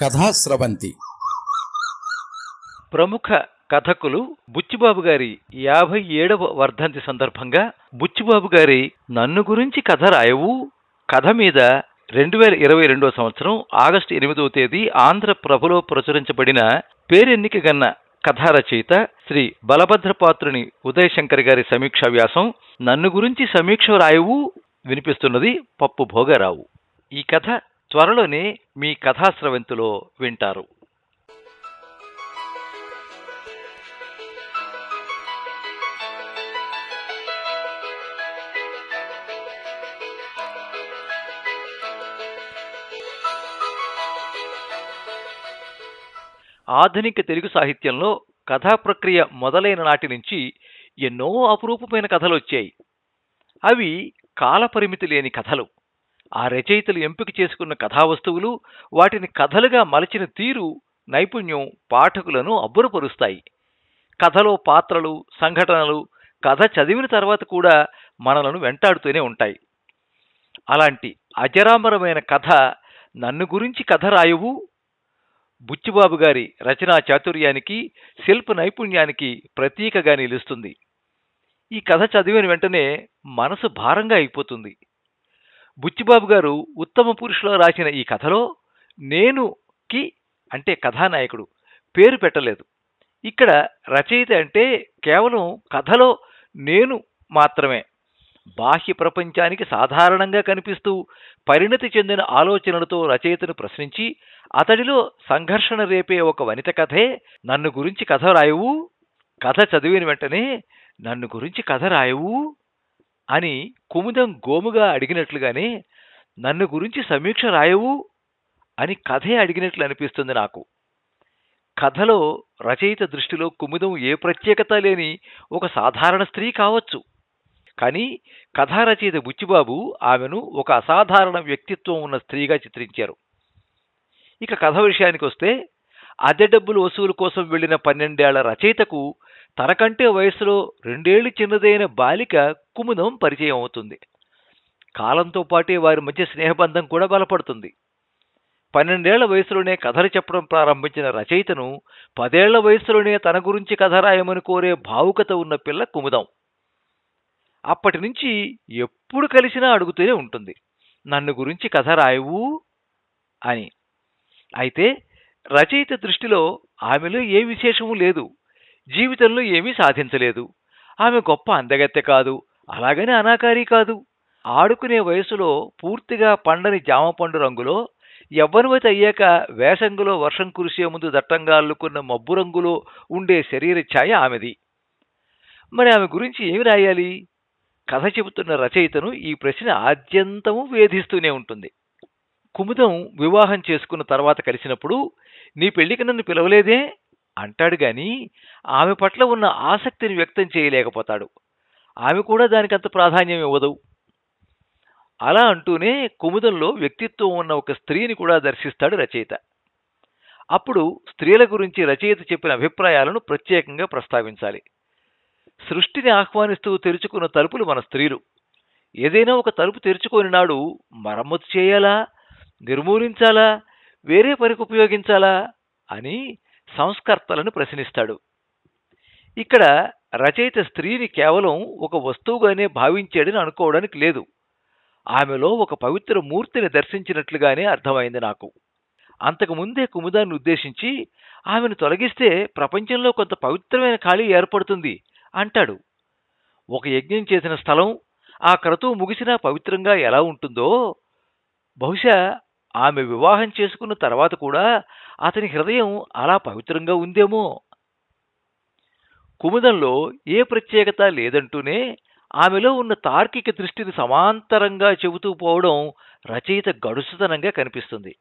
కథాస్రవంతి ప్రముఖ కథకులు బుచ్చిబాబు గారి యాభై ఏడవ వర్ధంతి సందర్భంగా బుచ్చిబాబు గారి నన్ను గురించి కథ రాయవు. కథ మీద రెండు వేల ఇరవై రెండో సంవత్సరం ఆగస్టు ఎనిమిదవ తేదీ ఆంధ్రప్రభలో ప్రచురించబడిన పేరెన్నిక గన్న కథా రచయిత శ్రీ బలభద్రపాత్రుని ఉదయశంకర్ గారి సమీక్షా వ్యాసం నన్ను గురించి సమీక్ష రాయవు వినిపిస్తున్నది పప్పు భోగారావు. ఈ కథ త్వరలోనే మీ కథాస్రవంతిలో వింటారు. ఆధునిక తెలుగు సాహిత్యంలో కథా ప్రక్రియ మొదలైన నాటి నుంచి ఎన్నో అపురూపమైన కథలు వచ్చాయి. అవి కాలపరిమితి లేని కథలు. ఆ రచయితలు ఎంపిక చేసుకున్న కథావస్తువులు వాటిని కథలుగా మలచిన తీరు నైపుణ్యం పాఠకులను అబ్బురపరుస్తాయి. కథలో పాత్రలు సంఘటనలు కథ చదివిన తర్వాత కూడా మనలను వెంటాడుతూనే ఉంటాయి. అలాంటి అజరామరమైన కథ నన్ను గురించి కథ రాయవు. బుచ్చిబాబు గారి రచనా చాతుర్యానికి శిల్ప నైపుణ్యానికి ప్రతీకగా నిలుస్తుంది. ఈ కథ చదివిన వెంటనే మనసు భారంగా అయిపోతుంది. బుచ్చిబాబు గారు ఉత్తమ పురుషులో రాసిన ఈ కథలో నేనుకి అంటే కథానాయకుడు పేరు పెట్టలేదు. ఇక్కడ రచయిత అంటే కేవలం కథలో నేను మాత్రమే. బాహ్య ప్రపంచానికి సాధారణంగా కనిపిస్తూ పరిణతి చెందిన ఆలోచనలతో రచయితను ప్రశ్నించి అతడిలో సంఘర్షణ రేపే ఒక వనిత కథే నన్ను గురించి కథ రాయవు కథ చదివిన వెంటనే నన్ను గురించి కథ రాయవు అని కుముదం గోముగా అడిగినట్లుగానే నన్ను గురించి సమీక్ష రాయవు అని కథే అడిగినట్లు అనిపిస్తుంది నాకు. కథలో రచయిత దృష్టిలో కుముదం ఏ ప్రత్యేకత లేని ఒక సాధారణ స్త్రీ కావచ్చు. కానీ కథారచయిత బుచ్చిబాబు ఆమెను ఒక అసాధారణ వ్యక్తిత్వం ఉన్న స్త్రీగా చిత్రించారు. ఇక కథ విషయానికి వస్తే అద్దె డబ్బులు వసూలు కోసం వెళ్ళిన పన్నెండేళ్ళ రచయితకు తనకంటే వయసులో రెండేళ్ళు చిన్నదైన బాలిక కుముదం పరిచయం అవుతుంది. కాలంతో పాటే వారి మధ్య స్నేహబంధం కూడా బలపడుతుంది. పన్నెండేళ్ళ వయసులోనే కథలు చెప్పడం ప్రారంభించిన రచయితను పదేళ్ళ వయసులోనే తన గురించి కథ రాయమని కోరే భావుకత ఉన్న పిల్ల కుముదం. అప్పటి నుంచి ఎప్పుడు కలిసినా అడుగుతూనే ఉంటుంది నన్ను గురించి కథ రాయవు అని. అయితే రచయిత దృష్టిలో ఆమెలో ఏ విశేషము లేదు. జీవితంలో ఏమీ సాధించలేదు. ఆమె గొప్ప అందగత్తె కాదు అలాగని అనాకారి కాదు. ఆడుకునే వయసులో పూర్తిగా పండని జామపండు రంగులో యవ్వనవతి అయ్యాక వేసంగులో వర్షం కురిసే ముందు దట్టంగా అల్లుకున్న మబ్బు రంగులో ఉండే శరీర ఛాయ ఆమెది. మరి ఆమె గురించి ఏమి రాయాలి? కథ చెబుతున్న రచయితను ఈ ప్రశ్న ఆద్యంతము వేధిస్తూనే ఉంటుంది. కుముదం వివాహం చేసుకున్న తర్వాత కలిసినప్పుడు నీ పెళ్ళికి నన్ను పిలవలేదే? అంటాడు కానీ ఆమె పట్ల ఉన్న ఆసక్తిని వ్యక్తం చేయలేకపోతాడు. ఆమె కూడా దానికి అంత ప్రాధాన్యం ఇవ్వదు. అలా అంటూనే కుముదంలో వ్యక్తిత్వం ఉన్న ఒక స్త్రీని కూడా దర్శిస్తాడు రచయిత. అప్పుడు స్త్రీల గురించి రచయిత చెప్పిన అభిప్రాయాలను ప్రత్యేకంగా ప్రస్తావించాలి. సృష్టిని ఆహ్వానిస్తూ తెరుచుకున్న తలుపులు మన స్త్రీలు. ఏదైనా ఒక తలుపు తెరుచుకొని నాడు మరమ్మతు చేయాలా? నిర్మూలించాలా? వేరే పనికి ఉపయోగించాలా? అని సంస్కర్తలను ప్రశ్నిస్తాడు. ఇక్కడ రచయిత స్త్రీని కేవలం ఒక వస్తువుగానే భావించాడని అనుకోవడానికి లేదు. ఆమెలో ఒక పవిత్ర మూర్తిని దర్శించినట్లుగానే అర్థమైంది నాకు. అంతకు ముందే కుముదాన్ని ఉద్దేశించి ఆమెను తొలగిస్తే ప్రపంచంలో కొంత పవిత్రమైన ఖాళీ ఏర్పడుతుంది అంటాడు. ఒక యజ్ఞం చేసిన స్థలం ఆ క్రతువు ముగిసినా పవిత్రంగా ఎలా ఉంటుందో బహుశా ఆమె వివాహం చేసుకున్న తర్వాత కూడా అతని హృదయం అలా పవిత్రంగా ఉందేమో. కుముదంలో ఏ ప్రత్యేకత లేదంటూనే ఆమెలో ఉన్న తార్కిక దృష్టిని సమాంతరంగా చెబుతూ పోవడం రచయిత గడుసుతనంగా కనిపిస్తుంది.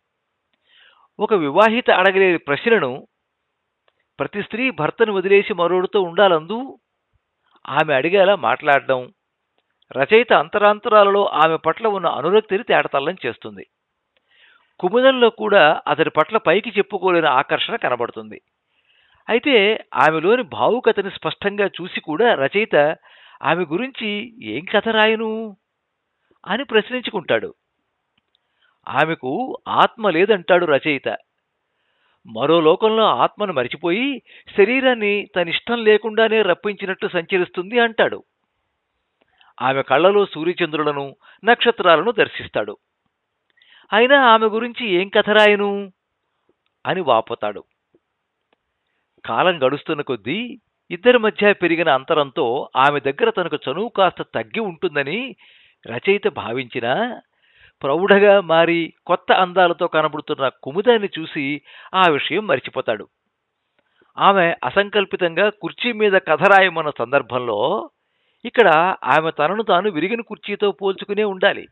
ఒక వివాహిత అడగలేని ప్రశ్నను ప్రతి స్త్రీ భర్తను వదిలేసి మరోడితో ఉండాలందు ఆమె అడిగేలా మాట్లాడడం రచయిత అంతరాంతరాలలో ఆమె పట్ల ఉన్న అనురక్తిని తేటతల్లం చేస్తుంది. కుముదంలో కూడా అతని పట్ల పైకి చెప్పుకోలేని ఆకర్షణ కనబడుతుంది. అయితే ఆమెలోని భావుకతని స్పష్టంగా చూసి కూడా రచయిత ఆమె గురించి ఏం కథ రాయను? అని ప్రశ్నించుకుంటాడు. ఆమెకు ఆత్మ లేదంటాడు రచయిత. మరో లోకంలో ఆత్మను మరిచిపోయి శరీరాన్ని తనిష్టం లేకుండానే రప్పించినట్టు సంచరిస్తుంది అంటాడు. ఆమె కళ్ళలో సూర్యచంద్రులను నక్షత్రాలను దర్శిస్తాడు. అయినా ఆమె గురించి ఏం కథ రాయను? అని వాపోతాడు. కాలం గడుస్తున్న కొద్దీ ఇద్దరి మధ్య పెరిగిన అంతరంతో ఆమె దగ్గర తనకు చనువు కాస్త తగ్గి ఉంటుందని రచయిత భావించినా ప్రౌఢగా మారి కొత్త అందాలతో కనబడుతున్న కుముదాన్ని చూసి ఆ విషయం మర్చిపోతాడు. ఆమె అసంకల్పితంగా కుర్చీ మీద కథ రాయమన్న సందర్భంలో ఇక్కడ ఆమె తనను తాను విరిగిన కుర్చీతో పోల్చుకునే ఉండాలి.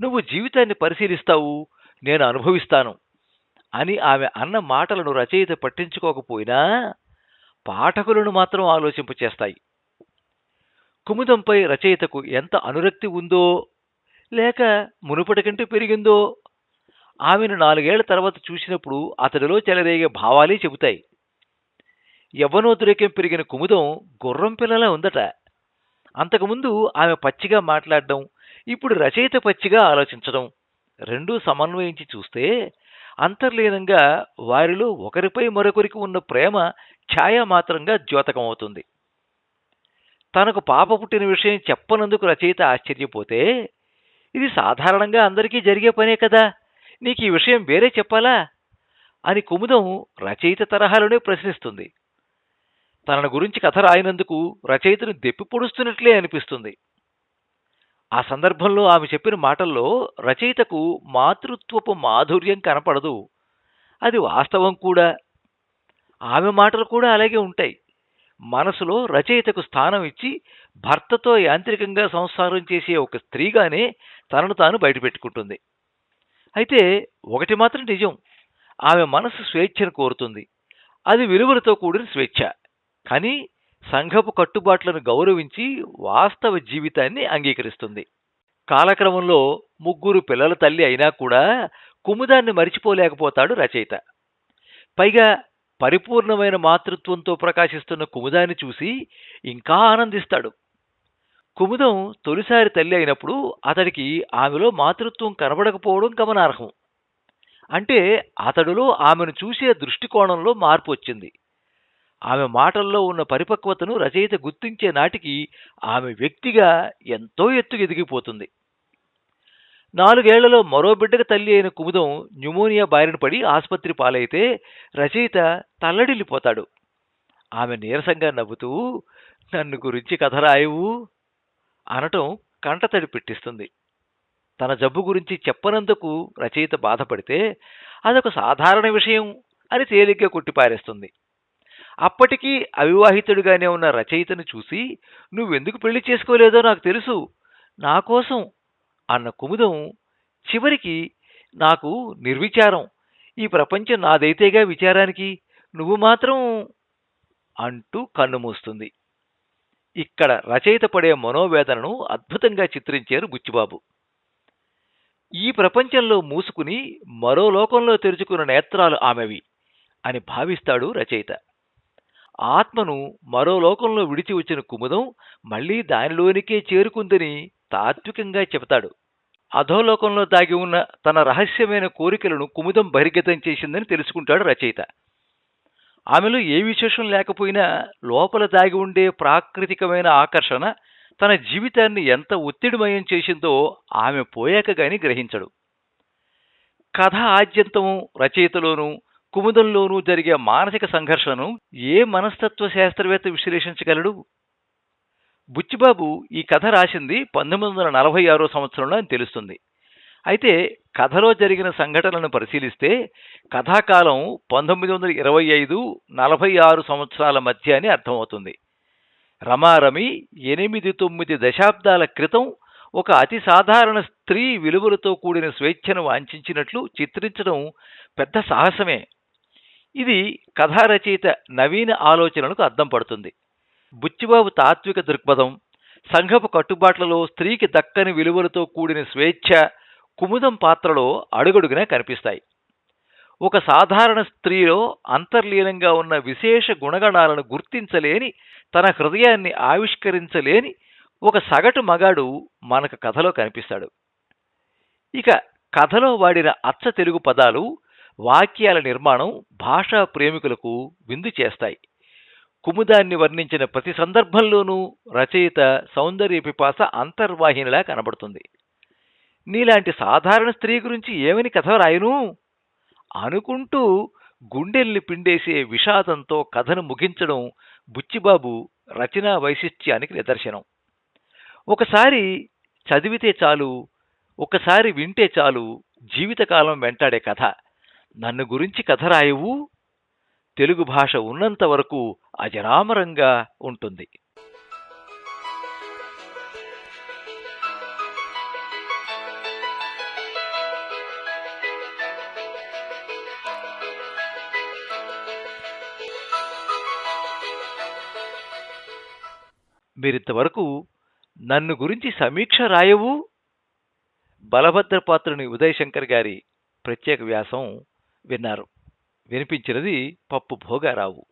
నువ్వు జీవితాన్ని పరిశీలిస్తావు నేను అనుభవిస్తాను అని ఆమె అన్న మాటలను రచయిత పట్టించుకోకపోయినా పాఠకులను మాత్రం ఆలోచింపచేస్తాయి కుముదంపై రచయితకు ఎంత అనురక్తి ఉందో లేక మునుపటి కంటే పెరిగిందో ఆమెను నాలుగేళ్ళ తర్వాత చూసినప్పుడు అతడిలో చెలరేగే భావాలే చెబుతాయి. యవ్వనోద్రేకం పెరిగిన కుముదం గుర్రం పిల్లలా ఉందట. అంతకుముందు ఆమె పచ్చిగా మాట్లాడడం ఇప్పుడు రచయిత పచ్చిగా ఆలోచించడం. రెండూ సమన్వయించి చూస్తే అంతర్లీనంగా వారిలో ఒకరిపై మరొకరికి ఉన్న ప్రేమ ఛాయామాత్రంగా ద్యోతకమవుతుంది. తనకు పాప పుట్టిన విషయం చెప్పనందుకు రచయిత ఆశ్చర్యపోతే ఇది సాధారణంగా అందరికీ జరిగే పనే కదా నీకు ఈ విషయం వేరే చెప్పాలా? అని కుముదం రచయిత తరహాలోనే ప్రశ్నిస్తుంది. తనను గురించి కథ రాయినందుకు రచయితను దెప్పి పొడుస్తున్నట్లే అనిపిస్తుంది. ఆ సందర్భంలో ఆమె చెప్పిన మాటల్లో రచయితకు మాతృత్వపు మాధుర్యం కనపడదు. అది వాస్తవం కూడా. ఆమె మాటలు కూడా అలాగే ఉంటాయి. మనసులో రచయితకు స్థానం ఇచ్చి భర్తతో యాంత్రికంగా సంసారం చేసే ఒక స్త్రీగానే తనను తాను బయటపెట్టుకుంటుంది. అయితే ఒకటి మాత్రం నిజం. ఆమె మనసు స్వేచ్ఛను కోరుతుంది. అది విలువలతో కూడిన స్వేచ్ఛ. కానీ సంఘపు కట్టుబాట్లను గౌరవించి వాస్తవ జీవితాన్ని అంగీకరిస్తుంది. కాలక్రమంలో ముగ్గురు పిల్లల తల్లి అయినా కూడా కుముదాన్ని మరిచిపోలేకపోతాడు రచయిత. పైగా పరిపూర్ణమైన మాతృత్వంతో ప్రకాశిస్తున్న కుముదాన్ని చూసి ఇంకా ఆనందిస్తాడు. కుముదం తొలిసారి తల్లి అయినప్పుడు అతడికి ఆమెలో మాతృత్వం కనబడకపోవడం గమనార్హం. అంటే అతడులో ఆమెను చూసే దృష్టికోణంలో మార్పు వచ్చింది. ఆమె మాటల్లో ఉన్న పరిపక్వతను రచయిత గుర్తించే నాటికి ఆమె వ్యక్తిగా ఎంతో ఎత్తుకు ఎదిగిపోతుంది. నాలుగేళ్ళలో మరో బిడ్డకు తల్లి అయిన కుముదం న్యూమోనియా బారిన పడి ఆసుపత్రి పాలైతే రచయిత తల్లడిల్లిపోతాడు. ఆమె నీరసంగా నవ్వుతూ నన్ను గురించి కథ రాయవు అనటం కంటతడి పెట్టిస్తుంది. తన జబ్బు గురించి చెప్పనందుకు రచయిత బాధపడితే అదొక సాధారణ విషయం అని తేలిగ్గా కొట్టిపారేస్తుంది. అప్పటికీ అవివాహితుడిగానే ఉన్న రచయితను చూసి నువ్వెందుకు పెళ్ళి చేసుకోలేదో నాకు తెలుసు నా కోసం అన్న కుముదం చివరికి నాకు నిర్విచారం ఈ ప్రపంచం నాదైతేగా విచారానికి నువ్వు మాత్రం అంటూ కన్నుమూస్తుంది ఇక్కడ రచయిత పడే మనోవేదనను అద్భుతంగా చిత్రించారు బుచ్చిబాబు. ఈ ప్రపంచంలో మూసుకుని మరో లోకంలో తెరుచుకున్న నేత్రాలు ఆమెవి అని భావిస్తాడు రచయిత. ఆత్మను మరో లోకంలో విడిచి వచ్చిన కుముదం మళ్ళీ దానిలోనికే చేరుకుందని తాత్వికంగా చెబుతాడు. అధోలోకంలో దాగి ఉన్న తన రహస్యమైన కోరికలను కుముదం బహిర్గతం చేసిందని తెలుసుకుంటాడు రచయిత. ఆమెలో ఏ విశేషం లేకపోయినా లోపల దాగి ఉండే ప్రాకృతికమైన ఆకర్షణ తన జీవితాన్ని ఎంత ఒత్తిడిమయం చేసిందో ఆమె పోయాక గాని గ్రహించడు. కథ ఆద్యంతము రచయితలోనూ కుముదంలోనూ జరిగే మానసిక సంఘర్షణను ఏ మనస్తత్వ శాస్త్రవేత్త విశ్లేషించగలడు? బుచ్చిబాబు ఈ కథ రాసింది పంతొమ్మిది వందల నలభై ఆరో సంవత్సరంలో అని తెలుస్తుంది. అయితే కథలో జరిగిన సంఘటనలను పరిశీలిస్తే కథాకాలం పంతొమ్మిది వందల ఇరవై ఐదు నలభై ఆరు సంవత్సరాల మధ్య అని అర్థమవుతుంది. రమారమి ఎనిమిది తొమ్మిది దశాబ్దాల క్రితం ఒక అతి సాధారణ స్త్రీ విలువలతో కూడిన స్వేచ్ఛను వాంఛించినట్లు చిత్రించడం పెద్ద సాహసమే. ఇది కథారచయిత నవీన ఆలోచనలకు అద్దం పడుతుంది. బుచ్చిబాబు తాత్విక దృక్పథం సంఘపు కట్టుబాట్లలో స్త్రీకి దక్కని విలువలతో కూడిన స్వేచ్ఛ కుముదం పాత్రలో అడుగడుగునే కనిపిస్తాయి. ఒక సాధారణ స్త్రీలో అంతర్లీనంగా ఉన్న విశేష గుణగణాలను గుర్తించలేని తన హృదయాన్ని ఆవిష్కరించలేని ఒక సగటు మగాడు మనకు కథలో కనిపిస్తాడు. ఇక కథలో వాడిన అచ్చ తెలుగు పదాలు వాక్యాల నిర్మాణం భాషా ప్రేమికులకు విందు చేస్తాయి. కుముదాన్ని వర్ణించిన ప్రతి సందర్భంలోనూ రచయిత సౌందర్య పిపాస అంతర్వాహినిలా కనబడుతుంది. నీలాంటి సాధారణ స్త్రీ గురించి ఏమని కథ రాయను? అనుకుంటూ గుండెల్ని పిండేసే విషాదంతో కథను ముగించడం బుచ్చిబాబు రచనా వైశిష్ట్యానికి నిదర్శనం. ఒకసారి చదివితే చాలు ఒకసారి వింటే చాలు జీవితకాలం వెంటాడే కథ. నన్ను గురించి కథ రాయవు. తెలుగు భాష ఉన్నంత వరకు అజరామరంగా ఉంటుంది. మీరింతవరకు నన్ను గురించి సమీక్ష రాయవు. బలభద్రపాత్రుని ఉదయశంకర్ గారి ప్రత్యేక వ్యాసం విన్నారు. వినిపించినది పప్పు భోగారావు.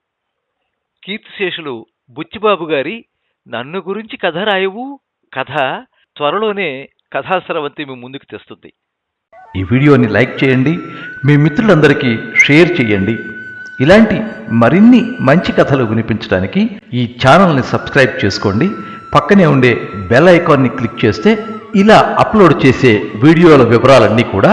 కీర్తిశేషులు బుచ్చిబాబు గారి నన్ను గురించి కథ రాయవు కథ త్వరలోనే కథాస్రవంతి మీ ముందుకు తెస్తుంది. ఈ వీడియోని లైక్ చేయండి మీ మిత్రులందరికీ షేర్ చేయండి. ఇలాంటి మరిన్ని మంచి కథలు వినిపించడానికి ఈ ఛానల్ని సబ్స్క్రైబ్ చేసుకోండి. పక్కనే ఉండే బెల్ ఐకాన్ని క్లిక్ చేస్తే ఇలా అప్లోడ్ చేసే వీడియోల వివరాలన్నీ కూడా